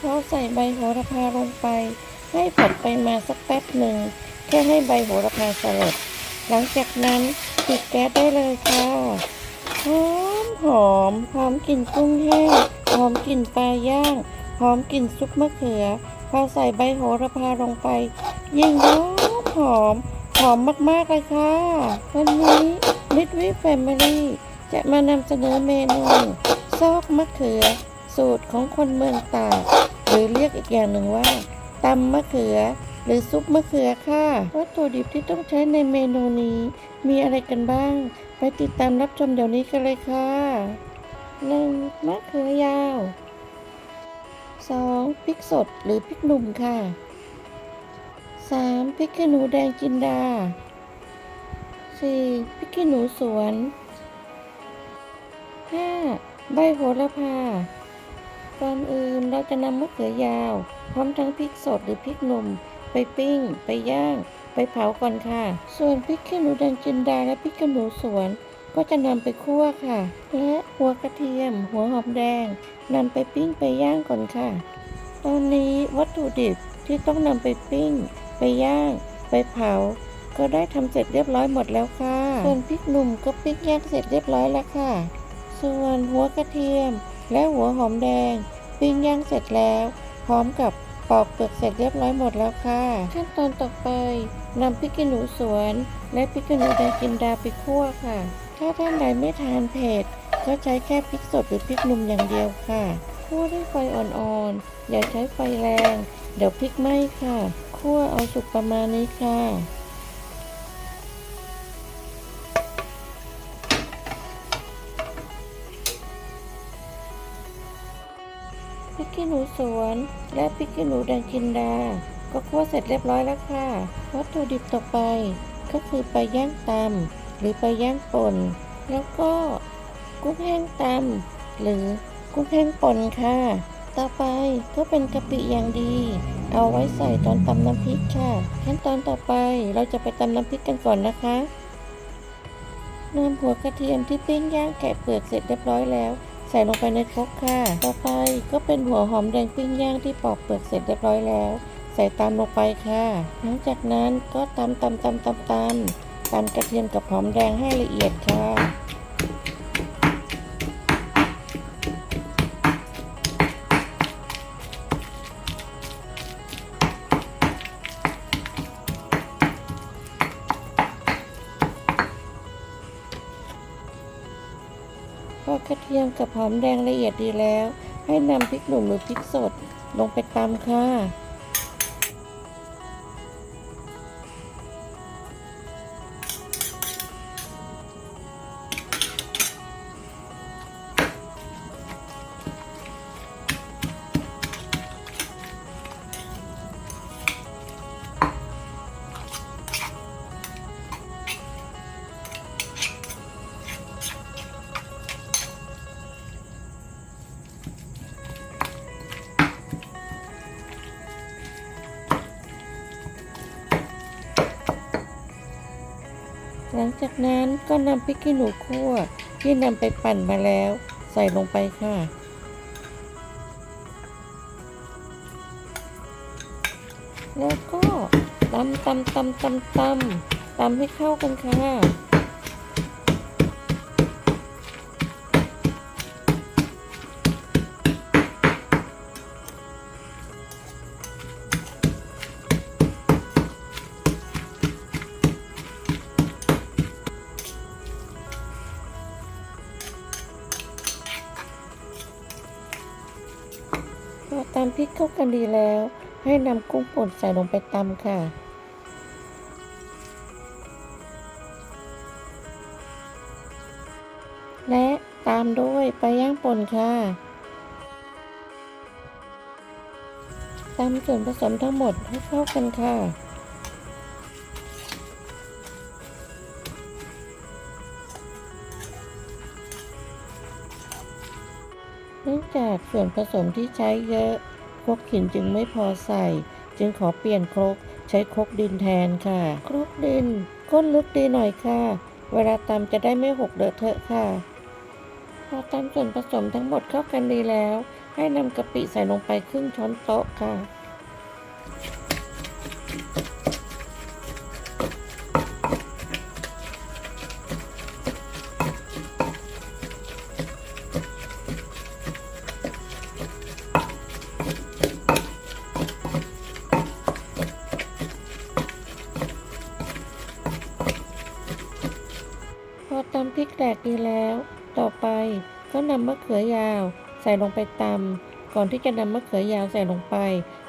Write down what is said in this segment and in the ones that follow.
พอใส่ใบโหระพาลงไป ให้ผัดไปมาสักแป๊บหนึ่งแค่ให้ใบโหระพาสลด หลังจากนั้นปิดแก๊สได้เลยค่ะหอมหอมหอมกลิ่นกุ้งแห้งหอมกลิ่นปลาย่างหอมกลิ่นซุปมะเขือ พอใส่ใบโหระพาลงไป ยิ่งหอมหอมหอมมากๆเลยค่ะ วันนี้มิดวิแฟมิลี่จะมานำเสนอเมนูซอกมะเขือ สูตรของคนเมืองตาก หรือเรียกอีกอย่างหนึ่งว่าตำมะเขือ หรือซุปมะเขือค่ะ วัตถุดิบที่ต้องใช้ในเมนูนี้ มีอะไรกันบ้าง ไปติดตามรับชมเดี๋ยวนี้กันเลยค่ะ 1. มะเขือยาว 2. พริกสดหรือพริกหนุ่มค่ะ 3. พริกขี้หนูแดงจินดา 4. พริกขี้หนูสวน 5. ใบโหระพา ก่อนอื่นเราจะนำมะเขือยาว พร้อมทั้งพริกสดหรือพริกหนุ่ม ไปปิ้ง ไปย่าง ไปเผาก่อนค่ะ ส่วนพริกขี้หนูแดงจินดาและพริกขี้หนูสวน ก็จะนำไปคั่วค่ะ และหัวกระเทียม หัวหอมแดงนำไปปิ้งไปย่างก่อนค่ะ ตอนนี้วัตถุดิบที่ต้องนำไปปิ้ง ไปย่าง ไปเผา ก็ได้ทำเสร็จเรียบร้อยหมดแล้วค่ะ ส่วนพริกหนุ่มก็ปิ้งย่างเสร็จเรียบร้อยแล้วค่ะ ส่วนหัวกระเทียม และหัวหอมแดงปิ้งย่างเสร็จแล้ว พร้อมกับปอกเปลือกเสร็จเรียบร้อยหมดแล้วค่ะ ขั้นตอนต่อไปนำพริกขี้หนูสวน และพริกขี้หนูแดงจินดาไปคั่วค่ะ ถ้าท่านใดไม่ทานเผ็ดก็ใช้แค่พริกสดหรือพริกหนุ่มอย่างเดียวค่ะคั่วด้วยไฟอ่อนๆ อย่าใช้ไฟแรง เดี๋ยวพริกไหม้ค่ะ คั่วเอาสุกประมาณนี้ค่ะ ขี้หนูสวน และพริกขี้หนูแดงจินดา ก็คั่วเสร็จเรียบร้อยแล้วค่ะ วัตถุดิบต่อไป ก็คือไปย่างตำหรือไปย่างป่น แล้วก็กุ้งแห้งตำหรือกุ้งแห้งป่นค่ะ ต่อไปก็เป็นกะปิอย่างดี เอาไว้ใส่ตอนตำน้ำพริกค่ะ ขั้นตอนต่อไปเราจะไปตำน้ำพริกกันก่อนนะคะนำหัวกระเทียมที่ปิ้งย่างแกะเปลือกเสร็จเรียบร้อยแล้ว ใส่ลงไปในครกค่ะ ต่อไปก็เป็นหัวหอมแดงปิ้งย่างที่ปอกเปลือกเสร็จเรียบร้อยแล้ว ใส่ตามลงไปค่ะ หลังจากนั้นก็ตำตำตำตำตำตำกระเทียมกับหอมแดงให้ละเอียดค่ะ เทียมกับหอมแดงละเอียดดีแล้ว ให้นำพริกหนุ่มหรือพริกสดลงไปตำค่ะ จากนั้นก็นำพริกขี้หนูคั่วที่นำไปปั่นมาแล้ว ใส่ลงไปค่ะ แล้วก็ตำตำตำตำตำตำให้เข้ากันค่ะำพริกเข้ากันดีแล้ว ให้นำกุ้งป่นใส่ลงไปตำค่ะ และตามด้วยปลาย่างป่นค่ะตำส่วนผสมทั้งหมดให้เข้ากันค่ะเนื่องจากส่วนผสมที่ใช้เยอะ ครกหินจึงไม่พอใส่ จึงขอเปลี่ยนครกใช้ครกดินแทนค่ะ ครกดินก้นลึกดีหน่อยค่ะ เวลาตำจะได้ไม่หกเดอะเทอะค่ะ พอตำส่วนผสมทั้งหมดเข้ากันดีแล้ว ให้นำกะปิใส่ลงไปครึ่งช้อนโต๊ะค่ะ แตกดีแล้ว ต่อไปก็นำมะเขือยาว ใส่ลงไปตำก่อนที่จะนำมะเขือยาวใส่ลงไป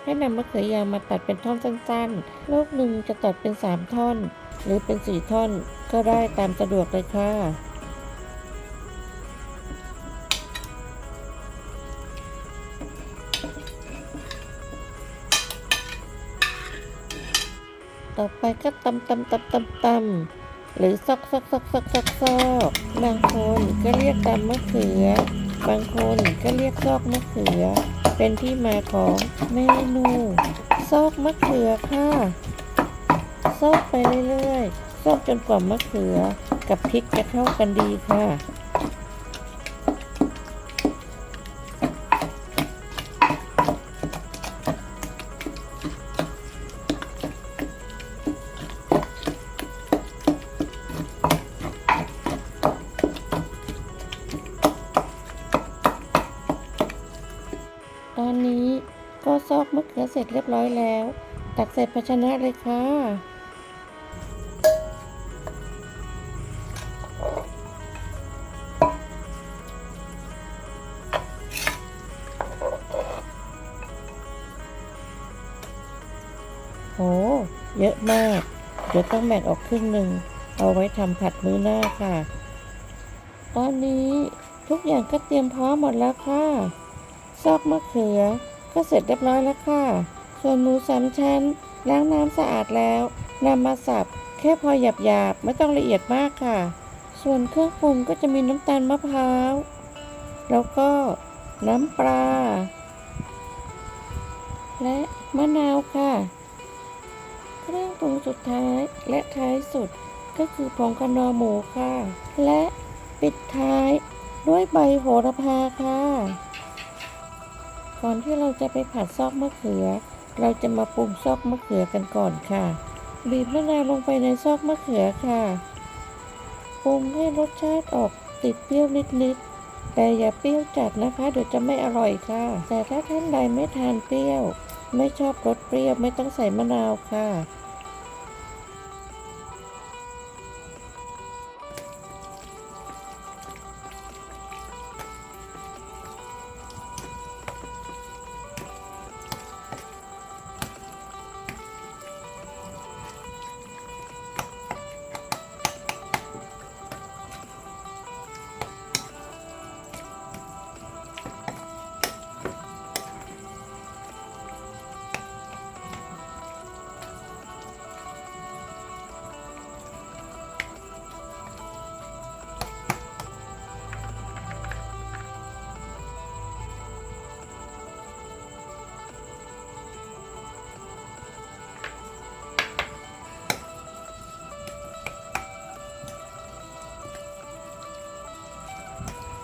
ให้นำมะเขือยาวมาตัดเป็นท่อนสั้นๆ ลูกหนึ่งจะตัดเป็นสามท่อน หรือเป็นสี่ท่อน ก็ได้ตามสะดวกเลยค่ะต่อไปก็ตำตำตำตำตำ หรือซอกซอกซอกซอกซอกซอกบางคนก็เรียกตำมะเขือ บางคนก็เรียกซอกมะเขือ เป็นที่มาของเมนูซอกมะเขือค่ะซอกไปเรื่อยๆซอกจนกว่ามะเขือ กับพริกจะเข้ากันดีค่ะ ตอนนี้ก็ซอกมะเขือเสร็จเรียบร้อยแล้ว ตักใส่ภาชนะเลยค่ะโหเยอะมาก เดี๋ยวต้องแบ่งออกครึ่งหนึ่ง เอาไว้ทำผัดมื้อหน้าค่ะ ตอนนี้ทุกอย่างก็เตรียมพร้อมหมดแล้วค่ะ ซอกมะเขือ ก็เสร็จเรียบร้อยแล้วค่ะ ส่วนหมูสามชั้น ล้างน้ำสะอาดแล้วนำมาสับ แค่พอหยาบๆ ไม่ต้องละเอียดมากค่ะ ส่วนเครื่องปรุงก็จะมีน้ำตาลมะพร้าว แล้วก็น้ำปลา และมะนาวค่ะ เครื่องปรุงสุดท้ายและท้ายสุดก็คือผงกะนอหมูค่ะ และปิดท้ายด้วยใบโหระพาค่ะ ก่อนที่เราจะไปผัดซอกมะเขือ เราจะมาปรุงซอกมะเขือกันก่อนค่ะ บีบมะนาวลงไปในซอกมะเขือค่ะปรุงให้รสชาติออกติดเปรี้ยวนิดๆ แต่อย่าเปรี้ยวจัดนะคะ เดี๋ยวจะไม่อร่อยค่ะ แต่ถ้าท่านใดไม่ทานเปรี้ยว ไม่ชอบรสเปรี้ยวไม่ต้องใส่มะนาวค่ะ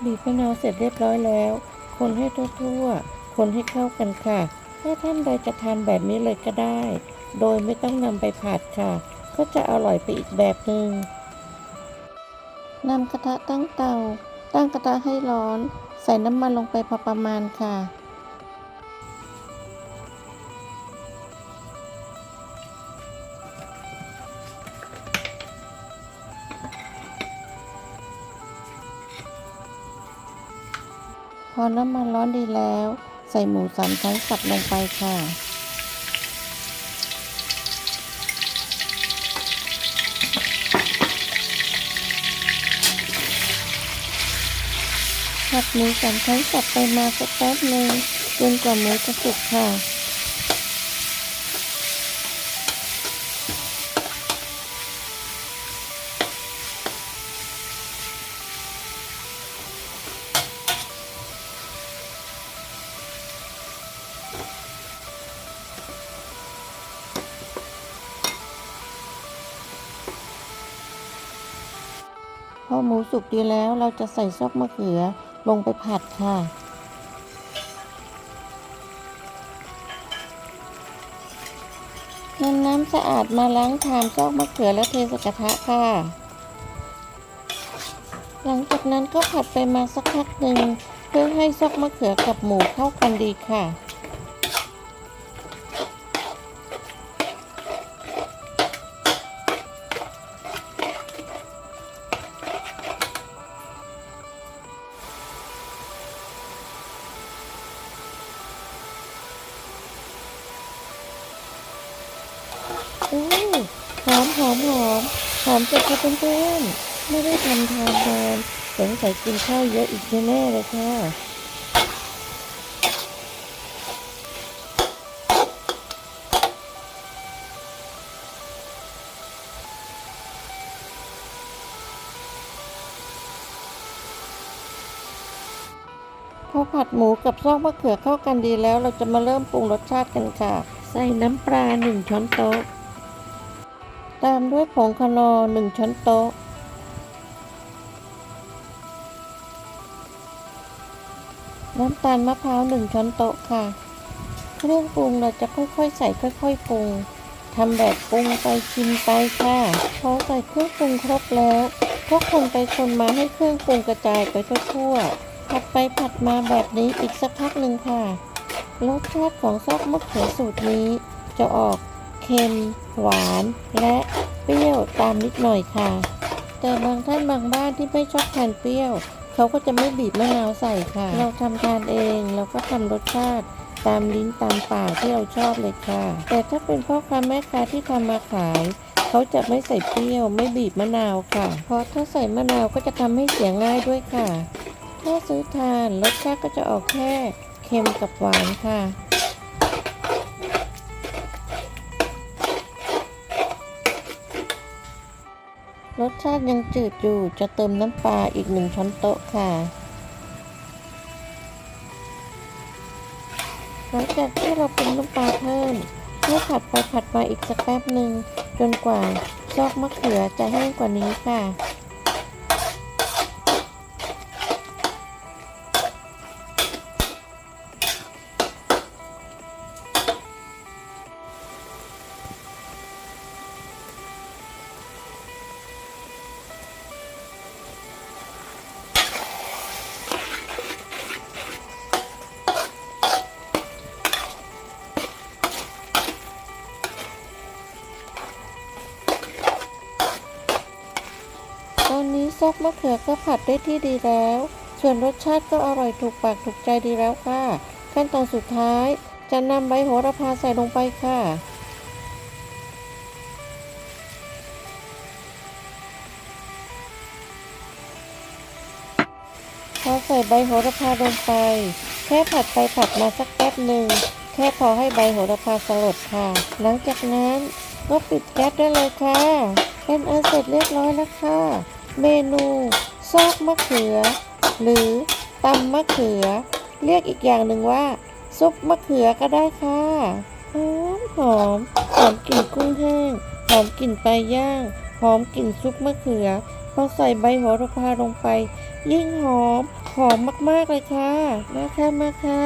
บีบมะนาวเสร็จเรียบร้อยแล้ว คนให้ทั่วๆ คนให้เข้ากันค่ะ ถ้าท่านใดจะทานแบบนี้เลยก็ได้ โดยไม่ต้องนำไปผัดค่ะ ก็จะอร่อยไปอีกแบบหนึ่งนำกระทะตั้งเตา ตั้งกระทะให้ร้อน ใส่น้ำมันลงไปพอประมาณค่ะ อน้ำมันร้อนดีแล้ว ใส่หมูสามชั้นสับลงไปค่ะ ผัดหมูสามชั้นสับไปมาสักแป๊บหนึ่งจนกว่าหมูจะสุกค่ะ อหมูสุกดีแล้วเราจะใส่ซอกมะเขือลงไปผัดค่ะ นำน้ำสะอาดมาล้างทามซอกมะเขือแล้วเทสกระทะค่ะ หลังจากนั้นก็ผัดไปมาสักพักหนึ่งเพื่อให้ซอกมะเขือกับหมูเข้ากันดีค่ะ หอมหอมหอมจัดค่ะเพื่อนๆไม่ได้ทำทานนานสงสัยกินข้าวเยอะอีกแน่ๆเลยค่ะพอผัดหมูกับซอกมะเขือเข้ากันดีแล้ว เราจะมาเริ่มปรุงรสชาติกันค่ะ ใส่น้ำปลาหนึ่งช้อนโต๊ะ ตามด้วยผงคนอหนึ่งช้อนโต๊ะ น้ำตาลมะพร้าวหนึ่งช้อนโต๊ะค่ะ เครื่องปรุงเราจะค่อยๆ ใส่ค่อยๆปรุงทำแบบปรุงไปชิมไปค่ะพอใส่เครื่องปรุงครบแล้วก็คนไปคนมาให้เครื่องปรุงกระจายไปทั่วๆผัดไปผัดมาแบบนี้อีกสักพักหนึ่งค่ะรสชาติของซอกมะเขือสูตรนี้จะออก เค็ม หวาน และเปรี้ยวตามนิดหน่อยค่ะ แต่บางท่านบางบ้านที่ไม่ชอบทานเปรี้ยว เขาก็จะไม่บีบมะนาวใส่ค่ะ เราทำทานเองเราก็ทำรสชาติตามลิ้นตามปากที่เราชอบเลยค่ะ แต่ถ้าเป็นพ่อค้าแม่ค้าที่ทำมาขาย เขาจะไม่ใส่เปรี้ยวไม่บีบมะนาวค่ะ เพราะถ้าใส่มะนาวก็จะทำให้เสียง่ายด้วยค่ะ ถ้าซื้อทานรสชาติก็จะออกแค่เค็มกับหวานค่ะ รสชาติยังจืดอยู่จะเติมน้ำปลาอีกหนึ่งช้อนโต๊ะค่ะหลังจากที่เราปรุงน้ำปลาเพิ่มให้ผัดไปผัดมาอีกสักแป๊บหนึ่งจนกว่าซอกมะเขือจะแห้งกว่านี้ค่ะ ตอนนี้ซอกมะเขือก็ผัดได้ที่ดีแล้ว ส่วนรสชาติก็อร่อยถูกปากถูกใจดีแล้วค่ะ ขั้นตอนสุดท้ายจะนำใบโหระพาใส่ลงไปค่ะ พอใส่ใบโหระพาลงไป แค่ผัดไปผัดมาสักแป๊บหนึ่ง แค่พอให้ใบโหระพาสลดค่ะ หลังจากนั้นก็ปิดแก๊สได้เลยค่ะ เป็นอันเสร็จเรียบร้อยแล้วค่ะ เมนูซอกมะเขือ หรือตำมะเขือ เรียกอีกอย่างหนึ่งว่า ซุปมะเขือก็ได้ค่ะหอมหอมหอมกลิ่นกุ้งแห้งหอมกลิ่นปลาย่างหอมกลิ่นซุปมะเขือพอใส่ใบโหระพาลงไป ยิ่งหอมหอมมากๆเลยค่ะ มาค่ะมาค่ะ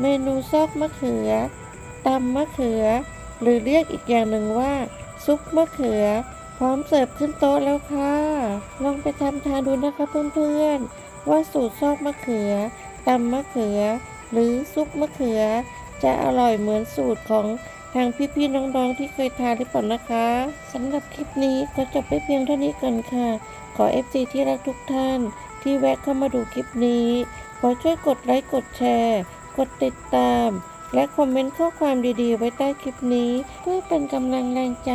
เมนูซอกมะเขือตำมะเขือ หรือเรียกอีกอย่างหนึ่งว่า ซุปมะเขือ พร้อมเสิร์ฟขึ้นโต๊ะแล้วค่ะ ลองไปทำทานดูนะคะเพื่อนๆ ว่าสูตรซอกมะเขือตำมะเขือ หรือซุปมะเขือ จะอร่อยเหมือนสูตรของทางพี่ๆน้องๆที่เคยทานหรือเปล่านะคะสำหรับคลิปนี้ก็จบไปเพียงเท่านี้ก่อนค่ะ ขอ FC ที่รักทุกท่าน ที่แวะเข้ามาดูคลิปนี้ขอช่วยกดไลค์กดแชร์ กดติดตาม และคอมเมนต์ข้อความดีๆ ไว้ใต้คลิปนี้ เพื่อเป็นกำลังแรงใจ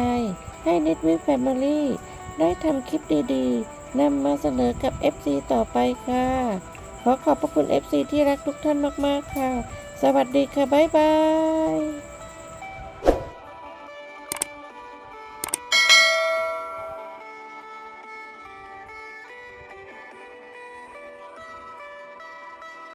ให้นิดวิแฟมิลี่ได้ทำคลิปดีๆนำมาเสนอกับ FC ต่อไปค่ะ ขอขอบพระคุณ FC ที่รักทุกท่านมากๆค่ะ สวัสดีค่ะ บ๊ายบาย